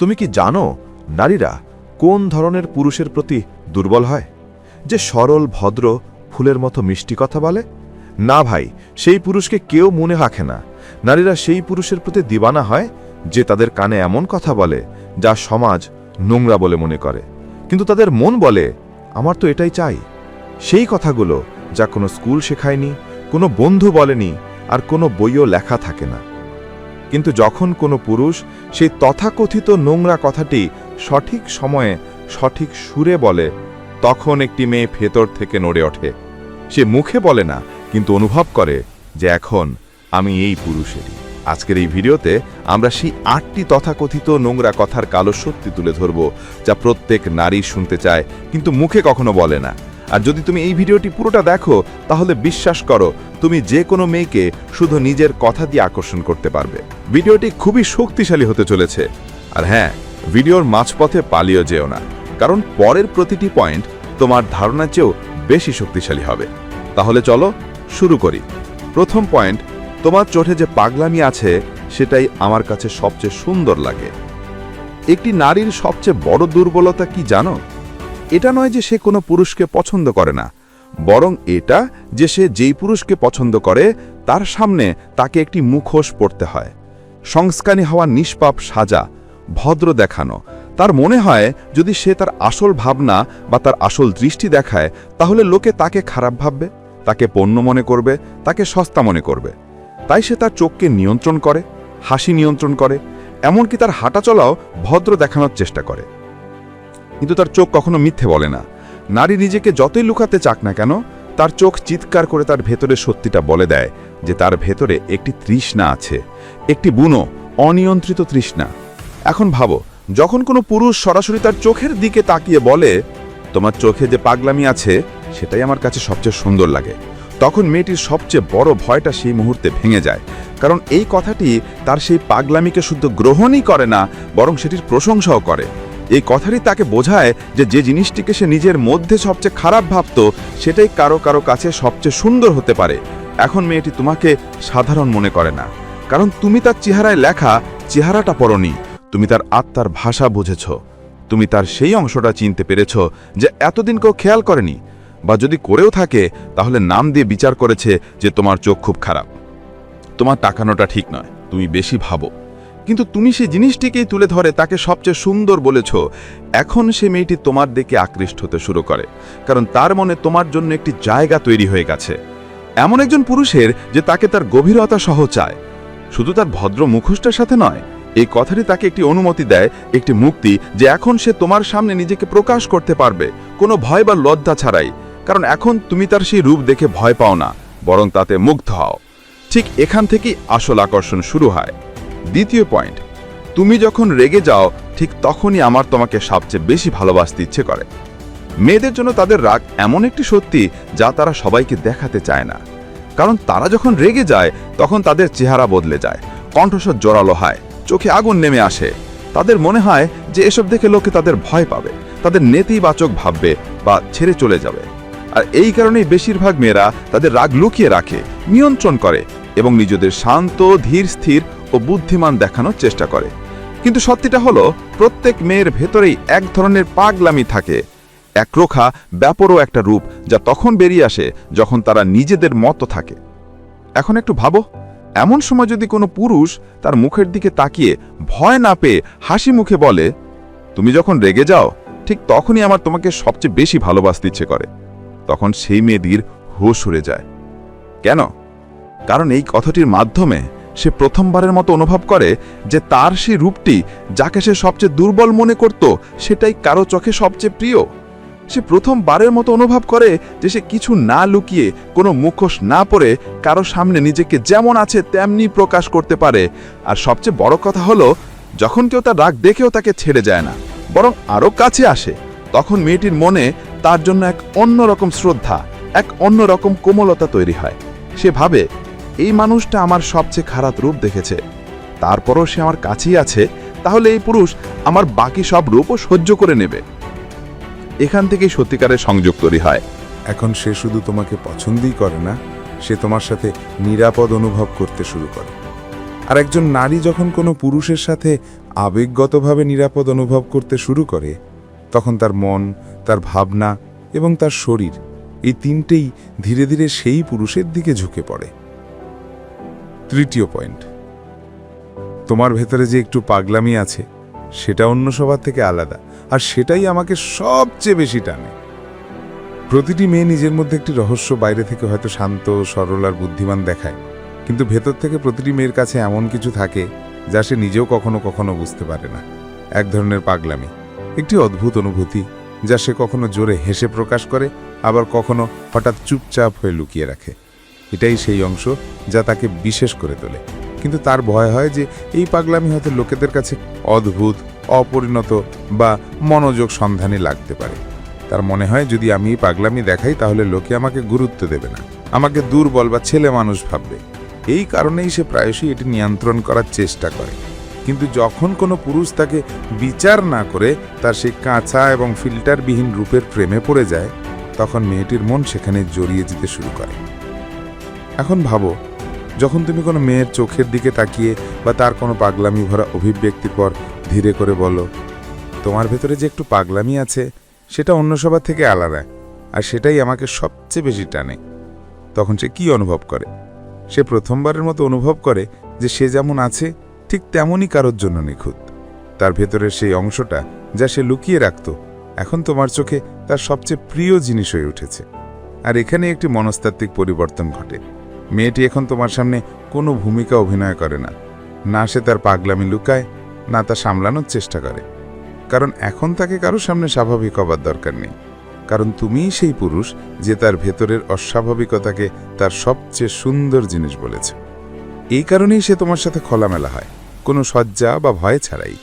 তুমি কি জানো নারীরা কোন ধরনের পুরুষের প্রতি দুর্বল হয়? যে সরল, ভদ্র, ফুলের মতো মিষ্টি কথা বলে? না ভাই, সেই পুরুষকে কেউ মনে রাখে না। নারীরা সেই পুরুষের প্রতি দিবানা হয় যে তাদের কানে এমন কথা বলে যা সমাজ নোংরা বলে মনে করে। কিন্তু তাদের মন বলে, আমার তো এটাই চাই। সেই কথাগুলো যা কোনো স্কুল শেখায়নি, কোনো বন্ধু বলেনি, আর কোনো বইও লেখা থাকে না। কিন্তু যখন কোনো পুরুষ সেই তথাকথিত নোংরা কথাটি সঠিক সময়ে সঠিক সুরে বলে, তখন একটি মেয়ে ভেতর থেকে নড়ে ওঠে। সে মুখে বলে না, কিন্তু অনুভব করে যে এখন আমি এই পুরুষেরই। আজকের এই ভিডিওতে আমরা সেই আটটি তথাকথিত নোংরা কথার কালো সত্যি তুলে ধরব, যা প্রত্যেক নারী শুনতে চায়, কিন্তু মুখে কখনো বলে না। আর যদি তুমি এই ভিডিওটি পুরোটা দেখো, তাহলে বিশ্বাস করো, তুমি যে কোনো মেয়েকে শুধু নিজের কথা দিয়ে আকর্ষণ করতে পারবে। ভিডিওটি খুবই শক্তিশালী হতে চলেছে। আর হ্যাঁ ভিডিওর মাঝপথে পালিয়ে যেও না, কারণ পরের প্রতিটি পয়েন্ট তোমার ধারণার চেয়েও বেশি শক্তিশালী হবে। তাহলে চলো শুরু করি। প্রথম পয়েন্ট, তোমার চোখে যে পাগলামি আছে, সেটাই আমার কাছে সবচেয়ে সুন্দর লাগে। একটি নারীর সবচেয়ে বড় দুর্বলতা কি জানো? এটা নয় যে সে কোনো পুরুষকে পছন্দ করে না, বরং এটা যে সে যেই পুরুষকে পছন্দ করে, তার সামনে তাকে একটি মুখোশ পড়তে হয়। সংস্কানি হওয়া নিষ্পাপ সাজা, ভদ্র দেখানো। তার মনে হয়, যদি সে তার আসল ভাবনা বা তার আসল দৃষ্টি দেখায়, তাহলে লোকে তাকে খারাপ ভাববে, তাকে পণ্য মনে করবে, তাকে সস্তা মনে করবে। তাই সে তার চোখকে নিয়ন্ত্রণ করে, হাসি নিয়ন্ত্রণ করে, এমনকি তার হাঁটাচলাও ভদ্র দেখানোর চেষ্টা করে। কিন্তু তার চোখ কখনো মিথ্যে বলে না। নারী নিজেকে যতই লুকাতে চাক না কেন, তার চোখ চিৎকার করে তার ভেতরে সত্যিটা বলে দেয় যে তার ভেতরে একটি তৃষ্ণা আছে। একটি বুনো, অনিয়ন্ত্রিত তৃষ্ণা। এখন ভাবো, যখন কোনো পুরুষ সরাসরি তার চোখের দিকে তাকিয়ে বলে, তোমার চোখে যে পাগলামি আছে, সেটাই আমার কাছে সবচেয়ে সুন্দর লাগে। তখন মেয়েটির সবচেয়ে বড় ভয়টা সেই মুহূর্তে ভেঙে যায়। কারণ এই কথাটি তার সেই পাগলামিকে শুদ্ধ গ্রহণই করে না, বরং সেটির প্রশংসাও করে। এই কথাটি তাকে বোঝায় যে যে জিনিসটিকে সে নিজের মধ্যে সবচেয়ে খারাপ ভাবত, সেটাই কারও কারও কাছে সবচেয়ে সুন্দর হতে পারে। এখন মেয়েটি তোমাকে সাধারণ মনে করে না। কারণ তুমি তার চেহারায় লেখা, চেহারাটা পড়নি তুমি তার আত্মার ভাষা বুঝেছ। তুমি তার সেই অংশটা চিনতে পেরেছ যে এতদিন কেউ খেয়াল করেনি। বা যদি করেও থাকে, তাহলে নাম দিয়ে বিচার করেছে যে তোমার চোখ খুব খারাপ। তোমার টাকানোটা ঠিক নয়। তুমি বেশি ভাবো। কিন্তু তুমি সেই জিনিসটিকেই তুলে ধরে, তাকে সবচেয়ে সুন্দর বলেছ। এখন সে মেয়েটি তোমার দিকে আকৃষ্ট হতে শুরু করে, কারণ তার মনে তোমার জন্য একটি জায়গা তৈরি হয়ে গেছে। এমন একজন পুরুষের যে তাকে তার গভীরতা সহ চায়। শুধু তার ভদ্র মুখোশটার সাথে নয়, এই কথাটি তাকে একটি অনুমতি দেয়, একটি মুক্তি যে এখন সে তোমার সামনে নিজেকে প্রকাশ করতে পারবে, কোনো ভয় বা লজ্জা ছাড়াই। কারণ এখন তুমি তার সেই রূপ দেখে ভয় পাও না, বরং তাতে মুগ্ধ হও। ঠিক এখান থেকেই আসল আকর্ষণ শুরু হয়। দ্বিতীয় পয়েন্ট তুমি যখন রেগে যাও, ঠিক তখনই আমার তোমাকে সবচেয়ে বেশি ভালোবাসতে ইচ্ছে করে। মেয়েদের জন্য তাদের রাগ এমন একটি সত্যি যা তারা সবাইকে দেখাতে চায় না। কারণ তারা যখন রেগে যায়, তখন তাদের চেহারা বদলে যায়, কণ্ঠস্বর জোরালো হয়, চোখে আগুন নেমে আসে। তাদের মনে হয় যে এসব দেখে লোকে তাদের ভয় পাবে, তাদের নেতিবাচক ভাববে বা ছেড়ে চলে যাবে। আর এই কারণেই বেশিরভাগ মেয়েরা তাদের রাগ লুকিয়ে রাখে, নিয়ন্ত্রণ করে এবং নিজেদের শান্ত, ধীর, স্থির ও বুদ্ধিমান দেখানোর চেষ্টা করে। কিন্তু সত্যিটা হলো, প্রত্যেক মেয়ের ভেতরেই এক ধরনের পাগলামি থাকে। একরোখা ব্যাপরও একটা রূপ যা তখন বেরিয়ে আসে যখন তারা নিজেদের মতো থাকে। এখন একটু ভাবো, এমন সময় যদি কোনো পুরুষ তার মুখের দিকে তাকিয়ে ভয় না পেয়ে হাসি মুখে বলে, তুমি যখন রেগে যাও, ঠিক তখনই আমার তোমাকে সবচেয়ে বেশি ভালোবাসতে ইচ্ছে করে। তখন সেই মেয়েদের হোশ উড়ে যায়। কেন? কারণ এই কথাটির মাধ্যমে সে প্রথমবারের মতো অনুভব করে যে তার সেই রূপটি যাকে সে সবচেয়ে দুর্বল মনে করত, সেটাই কারও চোখে সবচেয়ে প্রিয়। সে প্রথমবারের মতো অনুভব করে যে সে কিছু না লুকিয়ে, কোনো মুখোশ না পরে কারও সামনে নিজেকে যেমন আছে তেমনি প্রকাশ করতে পারে। আর সবচেয়ে বড় কথা হলো, যখন কেউ তার রাগ দেখেও তাকে ছেড়ে যায় না, বরং আরও কাছে আসে, তখন মেয়েটির মনে তার জন্য এক অন্যরকম শ্রদ্ধা, এক অন্যরকম কোমলতা তৈরি হয়। সে ভাবে এই মানুষটা আমার সবচেয়ে খারাপ রূপ দেখেছে। তারপরও সে আমার কাছেই আছে, তাহলে এই পুরুষ আমার বাকি সব রূপও সহ্য করে নেবে। এখান থেকেই সত্যিকারের সংযোগ তৈরি হয়। এখন সে শুধু তোমাকে পছন্দই করে না, সে তোমার সাথে নিরাপদ অনুভব করতে শুরু করে। আর একজন নারী যখন কোনো পুরুষের সাথে আবেগগতভাবে নিরাপদ অনুভব করতে শুরু করে, তখন তার মন, তার ভাবনা এবং তার শরীর এই তিনটেই ধীরে ধীরে সেই পুরুষের দিকে ঝুঁকে পড়ে। তৃতীয় পয়েন্ট। তোমার ভেতরে যে একটু পাগলামি আছে, সেটা অন্য সবার থেকে আলাদা, আর সেটাই আমাকে সবচেয়ে বেশি টানে। প্রতিটি মেয়ে নিজের মধ্যে একটি রহস্য বাইরে থেকে হয়তো শান্ত, সরল আর বুদ্ধিমান দেখায়, কিন্তু ভেতর থেকে প্রতিটি মেয়ের কাছে এমন কিছু থাকে, যা সে নিজেও কখনো কখনো বুঝতে পারে না। এক ধরনের পাগলামি, একটি অদ্ভুত অনুভূতি, যা সে কখনো জোরে হেসে প্রকাশ করে, আবার কখনো হঠাৎ চুপচাপ হয়ে লুকিয়ে রাখে। এটাই সেই অংশ যা তাকে বিশেষ করে তোলে। কিন্তু তার ভয় হয় যে এই পাগলামি হয়তো লোকেদের কাছে অদ্ভুত, অপরিণত বা মনোযোগ সন্ধানে লাগতে পারে। তার মনে হয়, যদি আমি এই পাগলামি দেখাই, তাহলে লোকে আমাকে গুরুত্ব দেবে না। আমাকে দুর্বল বা ছেলে মানুষ ভাববে। এই কারণেই সে প্রায়শই এটি নিয়ন্ত্রণ করার চেষ্টা করে। কিন্তু যখন কোনো পুরুষ তাকে বিচার না করে, তার সেই কাঁচা এবং ফিল্টারবিহীন রূপের প্রেমে পড়ে যায়, তখন মেয়েটির মন সেখানে জড়িয়ে যেতে শুরু করে। এখন ভাবো, যখন তুমি কোনো মেয়ের চোখের দিকে তাকিয়ে বা তার কোনো পাগলামি ভরা অভিব্যক্তির পর ধীরে করে বলো, তোমার ভেতরে যে একটু পাগলামি আছে, সেটা অন্য সবার থেকে আলাদা আর সেটাই আমাকে সবচেয়ে বেশি টানে। তখন সে কি অনুভব করে? সে প্রথমবারের মতো অনুভব করে যে সে যেমন আছে, ঠিক তেমনই কারোর জন্য নিখুঁত। তার ভেতরের সেই অংশটা যা সে লুকিয়ে রাখত, এখন তোমার চোখে তার সবচেয়ে প্রিয় জিনিস হয়ে উঠেছে। আর এখানে একটি মনস্তাত্ত্বিক পরিবর্তন ঘটে। মেয়েটি এখন তোমার সামনে কোনো ভূমিকা অভিনয় করে না। না সে তার পাগলামি লুকায়, না তা সামলানোর চেষ্টা করে। কারণ এখন তাকে কারও সামনে স্বাভাবিক হবার দরকার নেই। কারণ তুমিই সেই পুরুষ যে তার ভেতরের অস্বাভাবিকতাকে তার সবচেয়ে সুন্দর জিনিস বলেছে। এই কারণেই সে তোমার সাথে খোলামেলা হয়, কোনো সজ্জা বা ভয় ছাড়াই।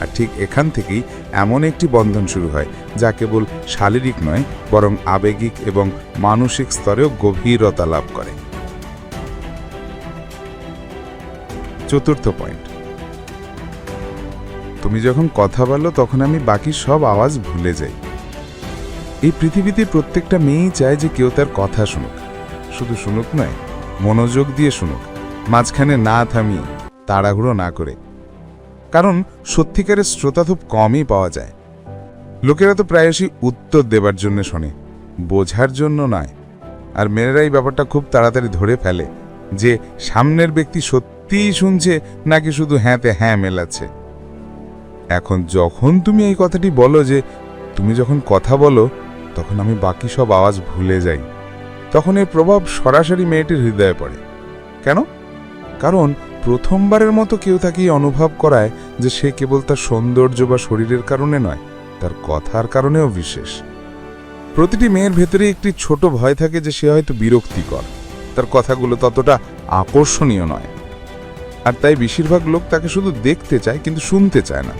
আর ঠিক এখান থেকেই এমন একটি বন্ধন শুরু হয়, যা কেবল শারীরিক নয়, বরং আবেগিক এবং মানসিক স্তরেও গভীরতা লাভ করে। চতুর্থ পয়েন্ট তুমি যখন কথা বলো তখন আমি বাকি সব আওয়াজ ভুলে যাই। এই পৃথিবীতে প্রত্যেকটা মেয়েই চায় যে কেউ তার কথা শুনুক। শুধু শুনুক নয়, মনোযোগ দিয়ে শুনুক। মাঝখানে না থামিয়ে, তাড়াহুড়ো না করে। কারণ সত্যিকারের শ্রোতা খুব কমই পাওয়া যায়। লোকেরা তো প্রায়শই উত্তর দেবার জন্য শোনে, বোঝার জন্য নয়। আর মেয়েরা এই ব্যাপারটা খুব তাড়াতাড়ি ধরে ফেলে যে সামনের ব্যক্তি সত্যিই শুনছে নাকি শুধু হ্যাঁতে হ্যাঁ মেলাচ্ছে? এখন যখন তুমি এই কথাটি বলো যে তুমি যখন কথা বলো, তখন আমি বাকি সব আওয়াজ ভুলে যাই। তখন এর প্রভাব সরাসরি মেয়েটির হৃদয়ে পড়ে। কেন? কারণ প্রথমবারের মতো কেউ তাকে অনুভব করায় যে সে কেবল তার সৌন্দর্য বা শরীরের কারণে নয়, তার কথার কারণেও বিশেষ। প্রতিটি মেয়ের ভেতরে একটি ছোট ভয় থাকে যে সে হয়তো বিরক্তিকর। তার কথাগুলো ততটা আকর্ষণীয় নয়। আর তাই বেশিরভাগ লোক তাকে শুধু দেখতে চায় কিন্তু শুনতে চায় না।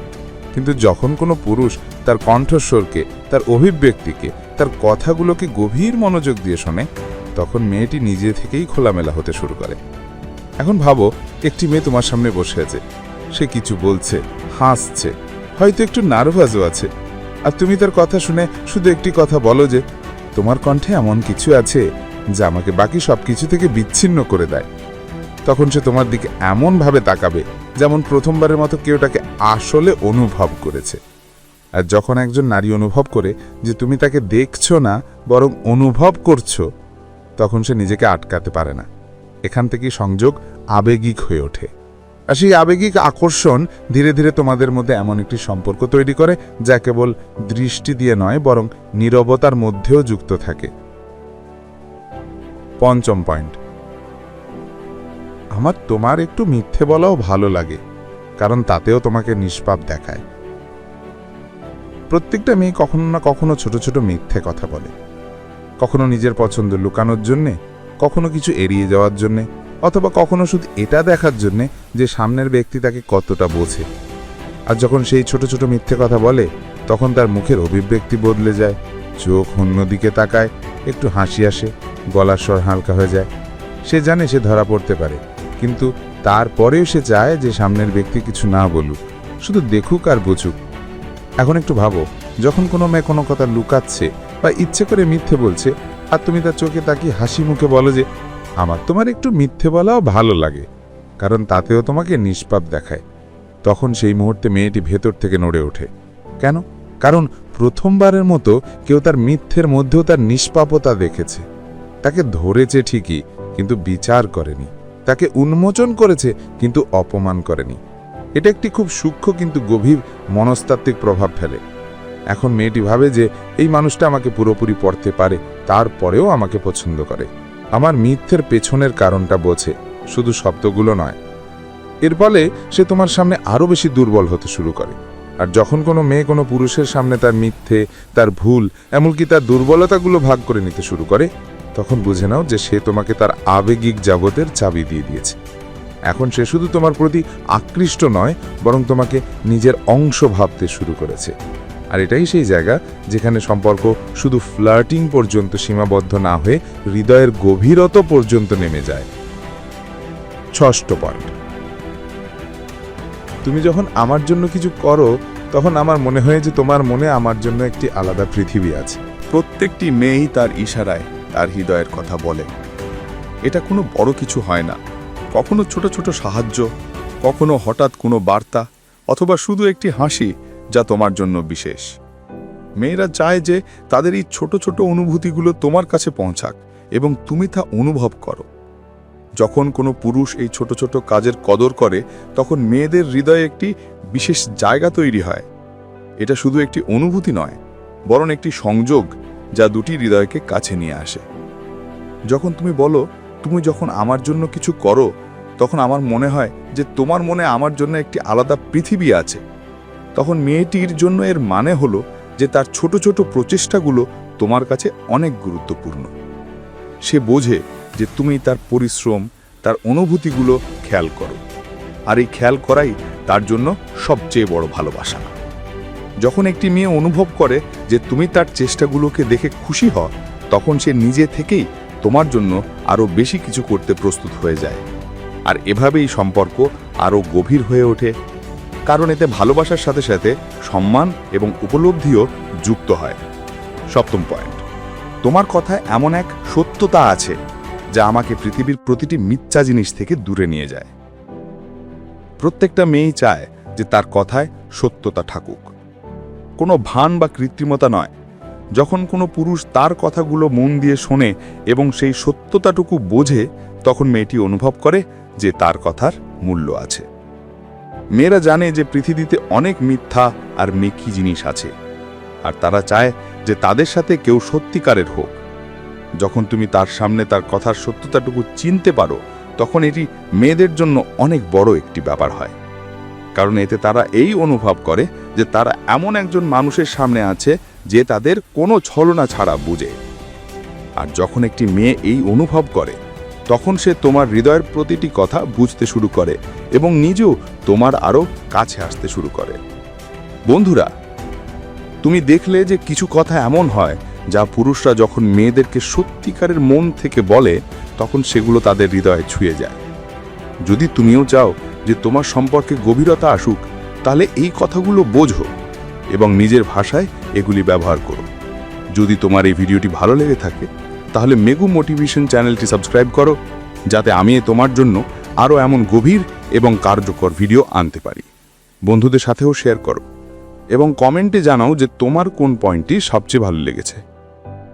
কিন্তু যখন কোনো পুরুষ তার কণ্ঠস্বরকে, তার অভিব্যক্তিকে, তার কথাগুলোকে গভীর মনোযোগ দিয়ে শোনে, তখন মেয়েটি নিজে থেকেই খোলামেলা হতে শুরু করে। এখন ভাবো, একটি মেয়ে তোমার সামনে বসে আছে। সে কিছু বলছে, হাসছে, হয়তো একটু নার্ভাসও আছে। আর তুমি তার কথা শুনে শুধু একটি কথা বলো যে, তোমার কণ্ঠে এমন কিছু আছে যা আমাকে বাকি সব কিছু থেকে বিচ্ছিন্ন করে দেয়? তখন সে তোমার দিকে এমনভাবে তাকাবে যেমন প্রথমবারের মতো কেউ তাকে আসলে অনুভব করেছে। আর যখন একজন নারী অনুভব করে যে তুমি তাকে দেখছ না, বরং অনুভব করছ, তখন সে নিজেকে আটকাতে পারে না। এখান থেকেই সংযোগ আবেগিক হয়ে ওঠে। আর সেই আবেগিক আকর্ষণ ধীরে ধীরে তোমাদের মধ্যে এমন একটি সম্পর্ক তৈরি করে যা কেবল দৃষ্টি দিয়ে নয়, বরং নীরবতার মধ্যেও যুক্ত থাকে। পঞ্চম পয়েন্ট। আমার তোমার একটু মিথ্যে বলাও ভালো লাগে, কারণ তাতেও তোমাকে নিষ্পাপ দেখায়। প্রত্যেকটা মেয়ে কখনো না কখনো ছোট ছোট মিথ্যে কথা বলে। কখনো নিজের পছন্দ লুকানোর জন্যে, কখনো কিছু এড়িয়ে যাওয়ার জন্যে, অথবা কখনো শুধু এটা দেখার জন্যে যে সামনের ব্যক্তি তাকে কতটা বোঝে। আর যখন সেই ছোট ছোট মিথ্যে কথা বলে, তখন তার মুখের অভিব্যক্তি বদলে যায়, চোখ অন্যদিকে তাকায়, একটু হাসি আসে, গলার স্বর হালকা হয়ে যায়। সে জানে সে ধরা পড়তে পারে। কিন্তু তারপরেও সে চায় যে সামনের ব্যক্তি কিছু না বলুক, শুধু দেখুক আর বুঝুক। এখন একটু ভাবো, যখন কোনো মেয়ে কোনো কথা লুকাচ্ছে বা ইচ্ছে করে মিথ্যে বলছে আর তুমি তার চোখে তাকিয়ে হাসি মুখে বলো যে, আমার তোমার একটু মিথ্যে বলাও ভালো লাগে, কারণ তাতেও তোমাকে নিষ্পাপ দেখায়। তখন সেই মুহূর্তে মেয়েটি ভেতর থেকে নড়ে ওঠে। কেন? কারণ প্রথমবারের মতো কেউ তার মিথ্যের মধ্যেও তার নিষ্পাপতা দেখেছে। তাকে ধরেছে ঠিকই, কিন্তু বিচার করেনি। তাকে উন্মোচন করেছে কিন্তু অপমান করেনি। এটা একটি খুব সূক্ষ্ম কিন্তু গভীর মনস্তাত্ত্বিক প্রভাব ফেলে। এখন মেয়েটি ভাবে যে এই মানুষটা আমাকে পুরোপুরি পড়তে পারে, তারপরেও আমাকে পছন্দ করে। আমার মিথ্যের পেছনের কারণটা বোঝে, শুধু শব্দগুলো নয়। এর ফলে সে তোমার সামনে আরও বেশি দুর্বল হতে শুরু করে। আর যখন কোনো মেয়ে কোনো পুরুষের সামনে তার মিথ্যে, তার ভুল, এমনকি তার দুর্বলতাগুলো ভাগ করে নিতে শুরু করে তখন বুঝে নাও যে সে তোমাকে তার আবেগিক জগতের চাবি দিয়ে দিয়েছে। এখন সে শুধু তোমার প্রতি আকৃষ্ট নয়, বরং তোমাকে নিজের অংশ ভাবতে শুরু করেছে। আর এটাই সেই জায়গা যেখানে সম্পর্ক শুধু ফ্লার্টিং পর্যন্ত সীমাবদ্ধ না হয়ে হৃদয়ের গভীরতা পর্যন্ত নেমে যায়। ষষ্ঠ পয়েন্ট। তুমি যখন আমার জন্য কিছু করো, তখন আমার মনে হয় যে তোমার মনে আমার জন্য একটি আলাদা পৃথিবী আছে। প্রত্যেকটি মেয়েই তার ইশারায় তার হৃদয়ের কথা বলে। এটা কোনো বড় কিছু হয় না। কখনো ছোট ছোট সাহায্য, কখনো হঠাৎ কোনো বার্তা, অথবা শুধু একটি হাসি যা তোমার জন্য বিশেষ। মেয়েরা চায় যে তাদের এই ছোট ছোট অনুভূতিগুলো তোমার কাছে পৌঁছাক এবং তুমি তা অনুভব করো। যখন কোনো পুরুষ এই ছোট ছোট কাজের কদর করে, তখন মেয়েদের হৃদয়ে একটি বিশেষ জায়গা তৈরি হয়। এটা শুধু একটি অনুভূতি নয়, বরং একটি সংযোগ যা দুটি হৃদয়কে কাছে নিয়ে আসে। যখন তুমি বলো, তুমি যখন আমার জন্য কিছু করো, তখন আমার মনে হয় যে তোমার মনে আমার জন্য একটি আলাদা পৃথিবী আছে। তখন মেয়েটির জন্য এর মানে হলো যে তার ছোট ছোট প্রচেষ্টাগুলো তোমার কাছে অনেক গুরুত্বপূর্ণ। সে বোঝে যে তুমি তার পরিশ্রম, তার অনুভূতিগুলো খেয়াল করো। আর এই খেয়াল করাই তার জন্য সবচেয়ে বড় ভালোবাসা। যখন একটি মেয়ে অনুভব করে যে তুমি তার চেষ্টাগুলোকে দেখে খুশি হও, তখন সে নিজে থেকেই তোমার জন্য আরও বেশি কিছু করতে প্রস্তুত হয়ে যায়। আর এভাবেই সম্পর্ক আরও গভীর হয়ে ওঠে, কারণ এতে ভালোবাসার সাথে সাথে সম্মান এবং উপলব্ধিও যুক্ত হয়। সপ্তম পয়েন্ট, তোমার কথায় এমন এক সত্যতা আছে যা আমাকে পৃথিবীর প্রতিটি মিথ্যা জিনিস থেকে দূরে নিয়ে যায়। প্রত্যেকটা মেয়েই চায় যে তার কথায় সত্যতা থাকুক। কোনো ভান বা কৃত্রিমতা নয়। যখন কোনো পুরুষ তার কথাগুলো মন দিয়ে শোনে এবং সেই সত্যতাটুকু বোঝে, তখন মেয়েটি অনুভব করে যে তার কথার মূল্য আছে। মেয়েরা জানে যে পৃথিবীতে অনেক মিথ্যা আর মেকি জিনিস আছে। আর তারা চায় যে তাদের সাথে কেউ সত্যিকারের হোক। যখন তুমি তার সামনে তার কথার সত্যতাটুকু চিনতে পারো, তখন এটি মেয়েদের জন্য অনেক বড় একটি ব্যাপার হয়। কারণ এতে তারা এই অনুভব করে যে তারা এমন একজন মানুষের সামনে আছে যে তাদের কোনো ছলনা ছাড়া বুঝে। আর যখন একটি মেয়ে এই অনুভব করে, তখন সে তোমার হৃদয়ের প্রতিটি কথা বুঝতে শুরু করে এবং নিজেও তোমার আরও কাছে আসতে শুরু করে। বন্ধুরা, তুমি দেখলে যে কিছু কথা এমন হয় যা পুরুষরা যখন মেয়েদেরকে সত্যিকারের মন থেকে বলে, তখন সেগুলো তাদের হৃদয়ে ছুঁয়ে যায়। যদি তুমিও চাও যে তোমার সম্পর্কে গভীরতা আসুক তাহলে এই কথাগুলো বোঝো এবং নিজের ভাষায় এগুলি ব্যবহার করো। যদি তোমার এই ভিডিওটি ভালো লেগে থাকে, তাহলে মেগু মোটিভেশন চ্যানেলটি সাবস্ক্রাইব করো, যাতে আমি তোমার জন্য আরও এমন গভীর এবং কার্যকর ভিডিও আনতে পারি। বন্ধুদের সাথেও শেয়ার করো এবং কমেন্টে জানাও যে তোমার কোন পয়েন্টটি সবচেয়ে ভালো লেগেছে।